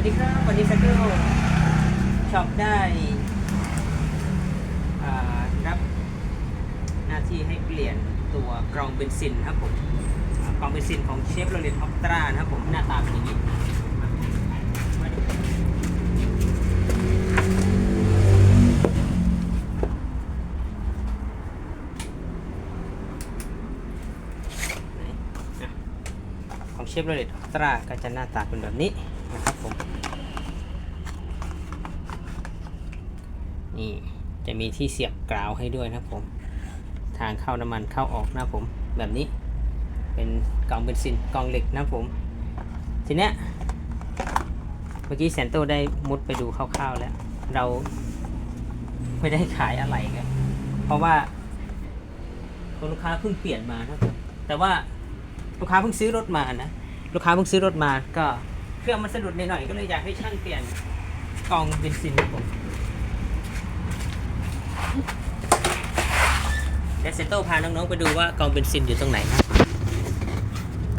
วัสดีครับวันนี้ซักเกิลช็อปได้รับหน้าที่ให้เปลี่ยนตัวกรองเบนซินครับผมกรองเบนซินของเชฟโรเลตออปตรานะครับผมหน้าตาเป็นอย่างนี้ของเชฟโรเลตออปตราก็จะหน้าตาเป็นแบบนี้ นะครับผม นี่จะมีที่เสียบกราวให้ด้วยนะครับผม ทางเข้าน้ำมันเข้าออกนะผม แบบนี้ เป็นกล่องเบนซินกล่องเหล็กนะผม ทีเนี้ยเมื่อกี้แซนโตได้มุดไปดูคร่าวๆแล้ว เราไม่ได้ขายอะไรกันเพราะว่าลูกค้าเพิ่งเปลี่ยนมานะครับแต่ว่าลูกค้าเพิ่งซื้อรถมานะ ลูกค้าเพิ่งซื้อรถมาก็ รื่องมันสะดุดหน่อยๆก็เลยอยากให้ช่างเปลี่ยนกล่องเบนซินนะครับผมเดยวเซนโตพาน้องๆไปดูว่ากล่องเบนซินอยู่ตรงไหนนะ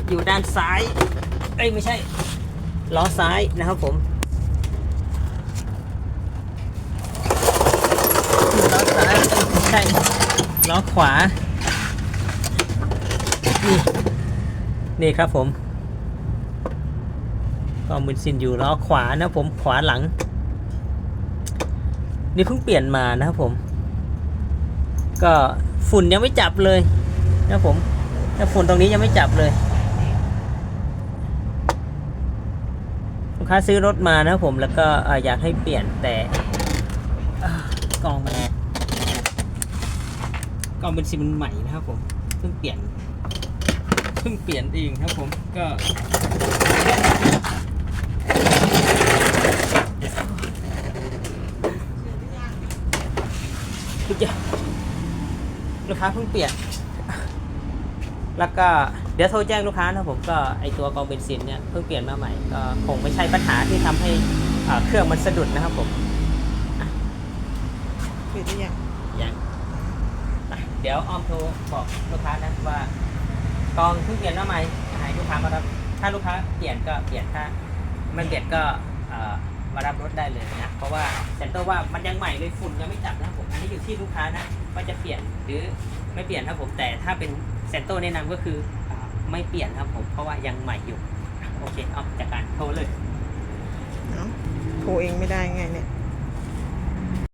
อยู่ด้านซ้าย เอ้ยไม่ใช่ ล้อซ้ายนะครับผมล้อซ้ายไม่ใช่ ล้อขวา นี่ นี่ครับผม กองเบนซินอยู่ล้อขวานะผมขวาหลัง นี่เพิ่งเปลี่ยนมานะครับผม ก็ฝุ่นยังไม่จับเลยนะผมแต่ฝุ่นตรงนี้ยังไม่จับเลยลูกค้าซื้อรถมานะครับผมแล้วก็อยากให้เปลี่ยนแต่กองมันกองเป็นซีมันใหม่นะครับผมเพิ่งเปลี่ยนเพิ่งเปลี่ยนเองครับผมก็ ทุกอย่างลูกค้าเพิ่งเปลี่ยน แล้วก็เดี๋ยวโทรแจ้งลูกค้านะผมก็ไอตัวกองเบนซินเนี่ยเพิ่งเปลี่ยนมาใหม่ก็คงไม่ใช่ปัญหาที่ทำให้อ่าเครื่องมันสะดุดนะครับผมเปิดหรือยังอย่างอะเดี๋ยวออมโทรบอกลูกค้านะว่ากองเพิ่งเปลี่ยนมาใหม่ให้ลูกค้ามารับถ้าลูกค้าเปลี่ยนก็เปลี่ยนถ้า ไม่เปลี่ยนก็มารับรถได้เลยนะเพราะว่าเซ็นเตอร์ว่ามันยังใหม่เลยฝุ่นยังไม่จับนะผมอันนี้อยู่ที่ลูกค้านะว่าจะเปลี่ยนหรือไม่เปลี่ยนครับผมแต่ถ้าเป็นเซ็นเตอร์แนะนำก็คืออไม่เปลี่ยนครับผมเพราะว่ายังใหม่อยู่โอเคเอาจากการโทรเลยเนาะโทรเองไม่ได้ไงเนี่ย